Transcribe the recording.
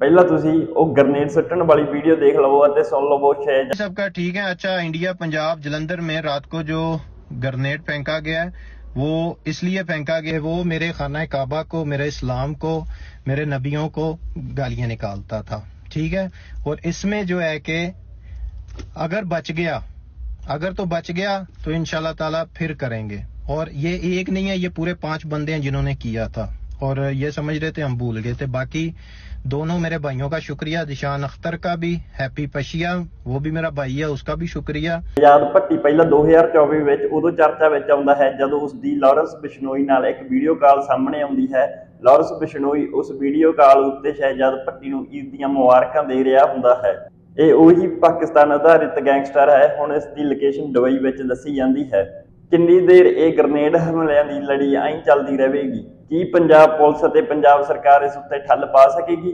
ਪਹਿਲਾਂ ਤੁਸੀਂ ਉਹ ਗ੍ਰਨੇਡ ਸੁੱਟਣ ਵਾਲੀ ਵੀਡੀਓ ਦੇਖ ਲਵੋ ਅਤੇ ਸੁਣ ਲਵੋ ਸ਼ਾਇਦ सबका ठीक है अच्छा इंडिया पंजाब जलंधर में रात को जो ग्रनेड फेंका गया है वो इसलिए फेंका गया है वो मेरे खाना काबा को मेरे इस्लाम को मेरे नबियों को गालियां निकालता था ठीक है और इसमें जो है कि अगर बच गया अगर तो बच गया तो इंशाल्लाह ताला फिर करेंगे और ये एक नहीं है ये पूरे पांच बंदे हैं जिन्होंने किया था और ये समझ रहे थे हम भूल गए थे बाकी दोनों मेरे भाइयों का शुक्रिया दिशान अख्तर का भी हैप्पी पशिया वो भी मेरा भाई है उसका भी शुक्रिया ਆਜ਼ਾਦ ਭੱਟੀ ਪਹਿਲਾਂ 2024 ਵਿੱਚ ਉਦੋਂ ਚਰਚਾ ਵਿੱਚ ਆਉਂਦਾ ਹੈ ਜਦੋਂ ਉਸ ਦੀ ਲਾਰੈਂਸ ਬਿਸ਼ਨੋਈ ਨਾਲ ਇੱਕ ਵੀਡੀਓ ਕਾਲ ਸਾਹਮਣੇ ਆਉਂਦੀ ਹੈ ਲਾਰੈਂਸ ਬਿਸ਼ਨੋਈ ਉਸ ਵੀਡੀਓ ਕਾਲ ਉੱਤੇ ਸ਼ਹਿਜਾਦ ਭੱਟੀ ਨੂੰ ਈਦ ਦੀਆਂ ਮੁਬਾਰਕਾਂ ਦੇ ਰਿਹਾ ਹੁੰਦਾ ਹੈ ਇਹ ਉਹੀ ਪਾਕਿਸਤਾਨ ਆਧਾਰਿਤ ਗੈਂਗਸਟਰ ਹੈ ਹੁਣ ਇਸ ਦੀ ਲੋਕੇਸ਼ਨ ਦੁਬਈ ਵਿੱਚ ਦੱਸੀ ਜਾਂਦੀ ਹੈ ਕਿੰਨੀ ਦੇਰ ਇਹ ਗ੍ਰਨੇਡ ਹਮਲਿਆਂ ਦੀ ਲੜੀ ਐਂ ਚੱਲਦੀ ਰਹੇਗੀ, ਕੀ ਪੰਜਾਬ ਪੁਲਿਸ ਅਤੇ ਪੰਜਾਬ ਸਰਕਾਰ ਇਸ ਉੱਤੇ ਠੱਲ ਪਾ ਸਕੇਗੀ?